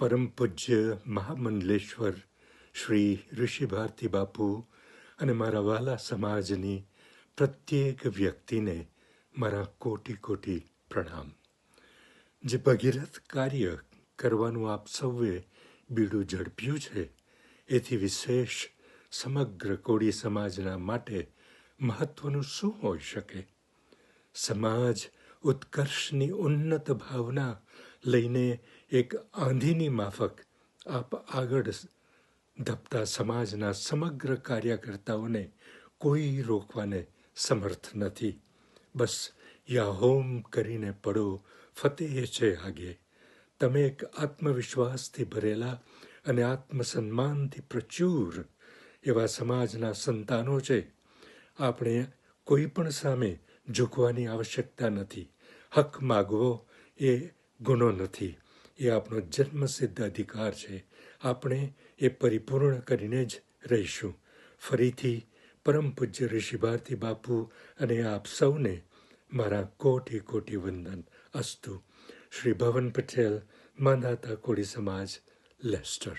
પરમ પૂજ્ય મહામંડલેશ્વર શ્રી ઋષિ ભારતી બાપુ અને મારા વાલા સમાજની પ્રત્યેક વ્યક્તિને મારા કોટી કોટી પ્રણામ. જે ભગીરથ કાર્ય કરવાનું આપ સૌએ બીડું ઝડપ્યું છે, એથી વિશેષ સમગ્ર કોળી સમાજના માટે મહત્વનું શું હોઈ શકે? સમાજ ઉત્કર્ષની ઉન્નત ભાવના લઈને એક આંધીની માફક આપ આગળ ધપતા સમાજના સમગ્ર કાર્યકર્તાઓને કોઈ રોકવાને સમર્થ નથી. બસ યા હોમ કરીને પડો, ફતેહ છે આગે. તમે એક આત્મવિશ્વાસથી ભરેલા અને આત્મસન્માનથી પ્રચુર એવા સમાજના સંતાનો છે. આપણે કોઈ પણ સામે ઝૂકવાની આવશ્યકતા નથી. હક માગવો એ ગુનો નથી. એ આપણો જન્મસિદ્ધ અધિકાર છે. આપણે એ પરિપૂર્ણ કરીને જ રહીશું. ફરીથી પરમ પૂજ્ય ઋષિ ભારતી બાપુ અને આપ સૌને મારા કોટી કોટી વંદન. અસ્તુ. શ્રી ભવન પટેલ માંધાતા કોળી સમાજ, લેસ્ટર.